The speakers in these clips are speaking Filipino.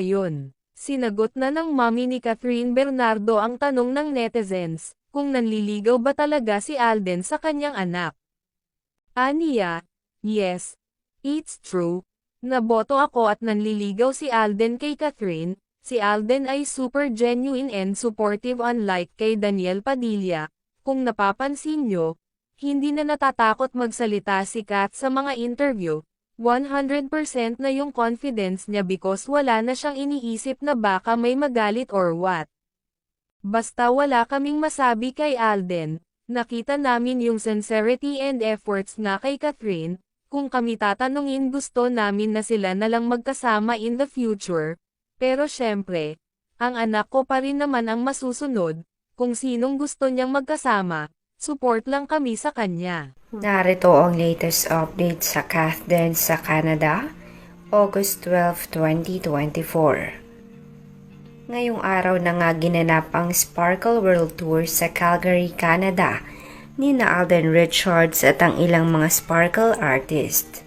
ngayon. Sinagot na ng mami ni Catherine Bernardo ang tanong ng netizens, kung nanliligaw ba talaga si Alden sa kanyang anak. Aniya, yes, it's true. Naboto ako at nanliligaw si Alden kay Catherine, si Alden ay super genuine and supportive unlike kay Daniel Padilla. Kung napapansin nyo, hindi na natatakot magsalita si Kat sa mga interview, 100% na yung confidence niya because wala na siyang iniisip na baka may magalit or what. Basta wala kaming masabi kay Alden, nakita namin yung sincerity and efforts na kay Catherine, kung kami tatanungin gusto namin na sila na lang magkasama in the future, pero syempre, ang anak ko pa rin naman ang masusunod, kung sinong gusto niyang magkasama, support lang kami sa kanya. Narito ang latest update sa Kathden sa Canada, August 12, 2024. Ngayong araw na nga ginanap ang Sparkle World Tour sa Calgary, Canada ni na Alden Richards at ang ilang mga Sparkle artist.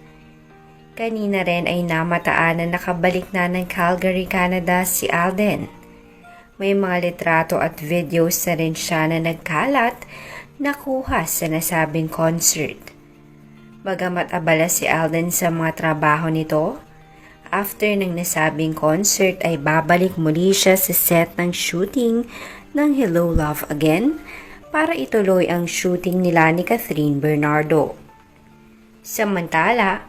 Kanina rin ay namataan na nakabalik na ng Calgary, Canada si Alden. May mga litrato at videos na rin siya na nagkalat nakuha sa nasabing concert. Bagamat abala si Alden sa mga trabaho nito, after ng nasabing concert ay babalik muli siya sa set ng shooting ng Hello Love Again para ituloy ang shooting nila ni Catherine Bernardo. Samantala,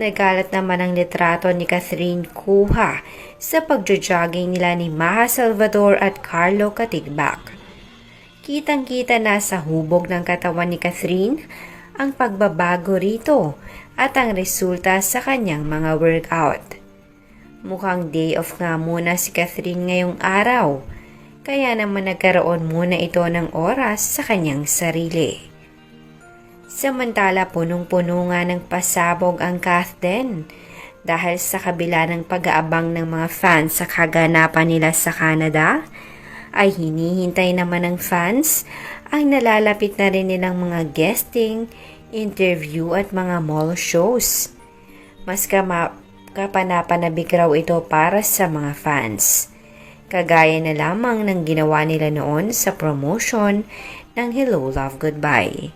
nagkalat naman ang litrato ni Catherine kuha sa pagjo-jogging nila ni Maha Salvador at Carlo Katigbak. Kitang-kita na sa hubog ng katawan ni Catherine ang pagbabago rito at ang resulta sa kanyang mga workout. Mukhang day off nga muna si Catherine ngayong araw, kaya naman nagkaroon muna ito ng oras sa kanyang sarili. Samantala punong-puno nga ng pasabog ang Kathden dahil sa kabila ng pag-aabang ng mga fans sa kaganapan nila sa Canada, ay hinihintay naman ng fans ang nalalapit na rin nilang mga guesting, interview at mga mall shows. Mas kama kapanapanabik raw ito para sa mga fans. Kagaya na lamang ng ginawa nila noon sa promotion ng Hello Love Goodbye.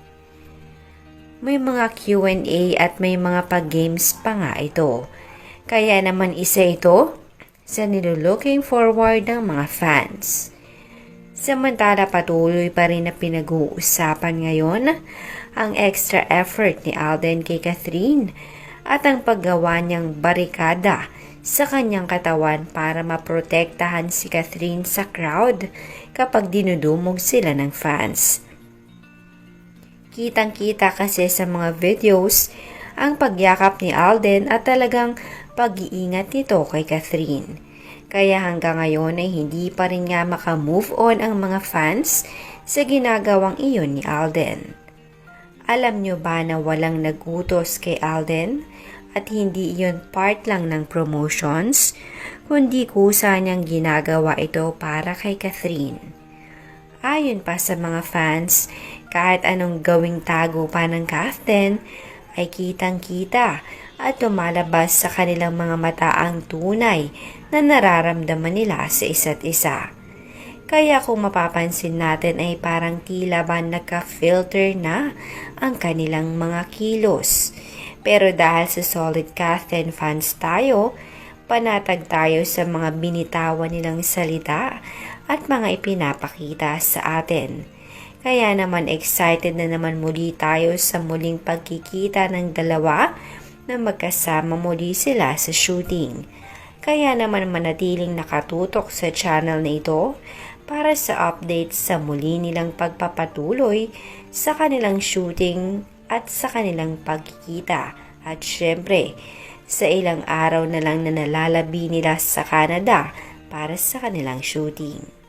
May mga Q&A at may mga pag-games pa nga ito. Kaya naman isa ito sa nilulooking forward ng mga fans. Samantala patuloy pa rin na pinag-uusapan ngayon ang extra effort ni Alden kay Catherine at ang paggawa niyang barikada sa kanyang katawan para maprotektahan si Catherine sa crowd kapag dinudumog sila ng fans. Kitang-kita kasi sa mga videos ang pagyakap ni Alden at talagang pag-iingat nito kay Catherine. Kaya hanggang ngayon ay hindi pa rin nga makamove on ang mga fans sa ginagawang iyon ni Alden. Alam nyo ba na walang nagutos kay Alden at hindi iyon part lang ng promotions, kundi kusa niyang ginagawa ito para kay Catherine. Ayon pa sa mga fans, kahit anong gawing tago pa ng Kathden, ay kitang-kita at lumalabas sa kanilang mga mata ang tunay na nararamdaman nila sa isa't isa. Kaya kung mapapansin natin ay parang tila ba nagka-filter na ang kanilang mga kilos. Pero dahil sa solid Catherine fans tayo, panatag tayo sa mga binitawan nilang salita at mga ipinapakita sa atin. Kaya naman excited na naman muli tayo sa muling pagkikita ng dalawa na magkasama muli sila sa shooting. Kaya naman manatiling nakatutok sa channel na ito para sa updates sa muli nilang pagpapatuloy sa kanilang shooting at sa kanilang pagkikita. At syempre, sa ilang araw na lang na nalalabi nila sa Canada para sa kanilang shooting.